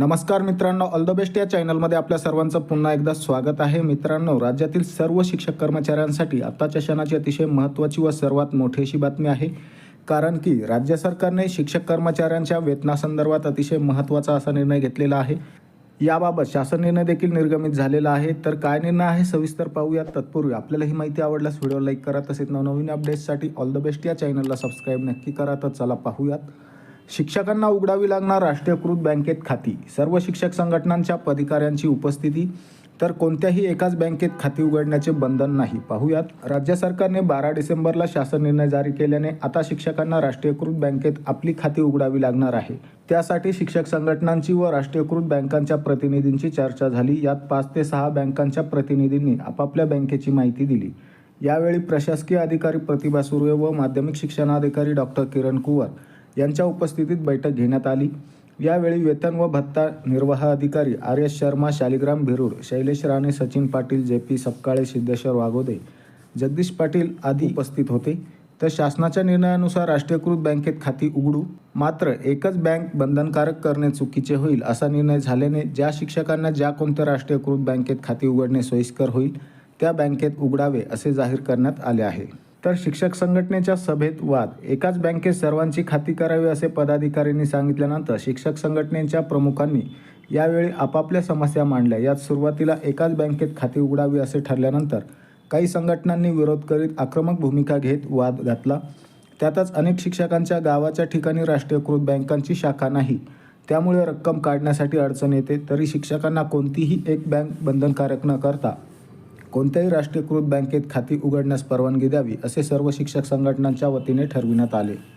नमस्कार मित्रांनो all the best या चॅनलमध्ये आपल्या सर्वांचं पुन्हा एकदा स्वागत आहे. मित्रांनो राज्यातील सर्व शिक्षक कर्मचाऱ्यांसाठी आत्ताच्या क्षणाची अतिशय महत्त्वाची व सर्वात मोठी अशी बातमी आहे. कारण की राज्य सरकारने शिक्षक कर्मचाऱ्यांच्या वेतनासंदर्भात अतिशय महत्त्वाचा असा निर्णय घेतलेला आहे. याबाबत शासन निर्णय देखील निर्गमित झालेला आहे. तर काय निर्णय आहे सविस्तर पाहूयात. तत्पूर्वी आपल्याला ही माहिती आवडल्यास व्हिडिओ लाईक करा. तसेच नवनवीन अपडेट्ससाठी ऑल द बेस्ट या चॅनलला सबस्क्राईब नक्की करा. तर चला पाहूयात. शिक्षकांना उघडावी लागणार राष्ट्रीयकृत बँकेत खाती. सर्व शिक्षक संघटनांच्या पदाधिकाऱ्यांची उपस्थिती. तर कोणत्याही एकाच बँकेत खाती उघडण्याचे बंधन नाही. पाहूयात राज्य सरकारने बारा डिसेंबरला शासन निर्णय जारी केल्याने आता शिक्षकांना राष्ट्रीयकृत बँकेत आपली खाती उघडावी लागणार आहे. त्यासाठी शिक्षक संघटनांची व राष्ट्रीयकृत बँकांच्या प्रतिनिधींची चर्चा झाली. यात पाच ते सहा बँकांच्या प्रतिनिधींनी आपापल्या बँकेची माहिती दिली. यावेळी प्रशासकीय अधिकारी प्रतिभा सुर्वे व माध्यमिक शिक्षणाधिकारी डॉक्टर किरण कुवर. यांच्या उपस्थितीत बैठक घेण्यात आली. यावेळी वेतन व भत्ता निर्वाह अधिकारी R S Sharma Shaligram Bhirud Shailesh Rane Sachin Patil J P Sapkale Siddheshwar Waghode Jagdish Patil आदी उपस्थित होते. तर शासनाच्या निर्णयानुसार राष्ट्रीयकृत बँकेत खाती उघडू. मात्र एकच बँक बंधनकारक करणे चुकीचे होईल असा निर्णय झाल्याने ज्या शिक्षकांना ज्या कोणत्या राष्ट्रीयकृत बँकेत खाती उघडणे सोयीस्कर होईल त्या बँकेत उघडावे असे जाहीर करण्यात आले आहे. तर शिक्षक संघटनेच्या सभेत वाद. एकाच बँकेत सर्वांची खाती करावी असे पदाधिकाऱ्यांनी सांगितल्यानंतर शिक्षक संघटनेच्या प्रमुखांनी यावेळी आपापल्या समस्या मांडल्या. यात सुरुवातीला एकाच बँकेत खाती उघडावी असे ठरल्यानंतर काही संघटनांनी विरोध करीत आक्रमक भूमिका घेत वाद घातला. त्यातच अनेक शिक्षकांच्या गावाच्या ठिकाणी राष्ट्रीयकृत बँकांची शाखा नाही. त्यामुळे रक्कम काढण्यासाठी अडचण येते. तरी शिक्षकांना कोणतीही एक बँक बंधनकारक न करता कोणत्याही राष्ट्रीयकृत बँकेत खाती उघडण्यास परवानगी द्यावी असे सर्व शिक्षक संघटनांच्या वतीने ठरविण्यात आले.